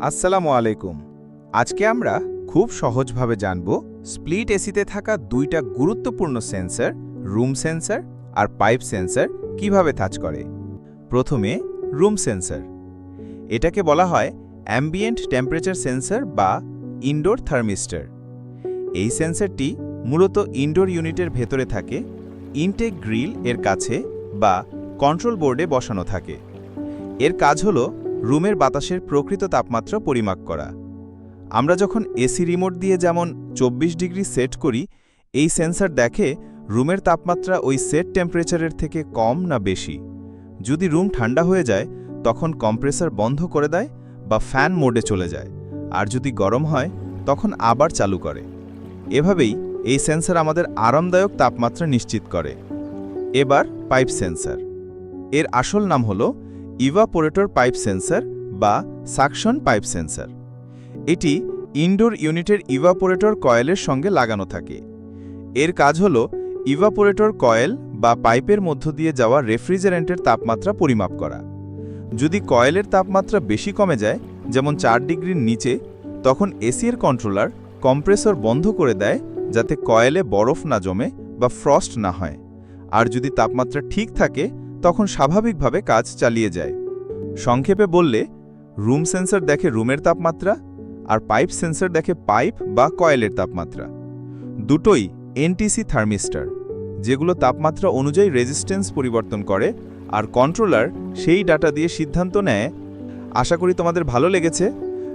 আসসালামু আলাইকুম। আজকে আমরা খুব সহজভাবে জানব স্প্লিট এসিতে থাকা দুইটা গুরুত্বপূর্ণ সেন্সর, রুম সেন্সর আর পাইপ সেন্সর কীভাবে কাজ করে। প্রথমে রুম সেন্সর। এটাকে বলা হয় অ্যাম্বিয়েন্ট টেম্পারেচার সেন্সর বা ইনডোর থার্মিস্টার। এই সেন্সরটি মূলত ইনডোর ইউনিটের ভেতরে থাকে, ইনটেক গ্রিল এর কাছে বা কন্ট্রোল বোর্ডে বসানো থাকে। এর কাজ হলো রুমের বাতাসের প্রকৃত তাপমাত্রা পরিমাপ করা। আমরা যখন এসি রিমোট দিয়ে যেমন চব্বিশ ডিগ্রি সেট করি, এই সেন্সর দেখে রুমের তাপমাত্রা ওই সেট টেম্পারেচারের থেকে কম না বেশি। যদি রুম ঠান্ডা হয়ে যায়, তখন কম্প্রেসার বন্ধ করে দেয় বা ফ্যান মোডে চলে যায়, আর যদি গরম হয়, তখন আবার চালু করে। এভাবেই এই সেন্সর আমাদের আরামদায়ক তাপমাত্রা নিশ্চিত করে। এবার পাইপ সেন্সর। এর আসল নাম হলো ইভাপোরেটর পাইপ সেন্সর বা সাকশন পাইপ সেন্সর এটি ইনডোর ইউনিটের ইভাপোরেটর কয়েলের সঙ্গে লাগানো থাকে। এর কাজ হল ইভাপোরেটর কয়েল বা পাইপের মধ্য দিয়ে যাওয়া রেফ্রিজারেন্টের তাপমাত্রা পরিমাপ করা। যদি কয়েলের তাপমাত্রা বেশি কমে যায়, যেমন চার ডিগ্রির নিচে, তখন এসি এর কন্ট্রোলার কম্প্রেসর বন্ধ করে দেয়, যাতে কয়েলে বরফ না জমে বা ফ্রস্ট না হয়। আর যদি তাপমাত্রা ঠিক থাকে তখন স্বাভাবিকভাবে কাজ চালিয়ে যায়। সংক্ষেপে বললে, রুম সেন্সর দেখে রুমের তাপমাত্রা আর পাইপ সেন্সর দেখে পাইপ বা কয়েলের তাপমাত্রা। দুটোই এনটিসি থার্মিস্টার, যেগুলো তাপমাত্রা অনুযায়ী রেজিস্ট্যান্স পরিবর্তন করে আর কন্ট্রোলার সেই ডাটা দিয়ে সিদ্ধান্ত নেয়, আশা করি তোমাদের ভালো লেগেছে।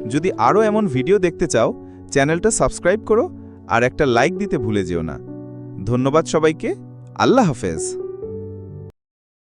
যদি আরও এমন ভিডিও দেখতে চাও, চ্যানেলটা সাবস্ক্রাইব করো আর একটা লাইক দিতে ভুলে যেও না। ধন্যবাদ সবাইকে। আল্লাহ হাফেজ।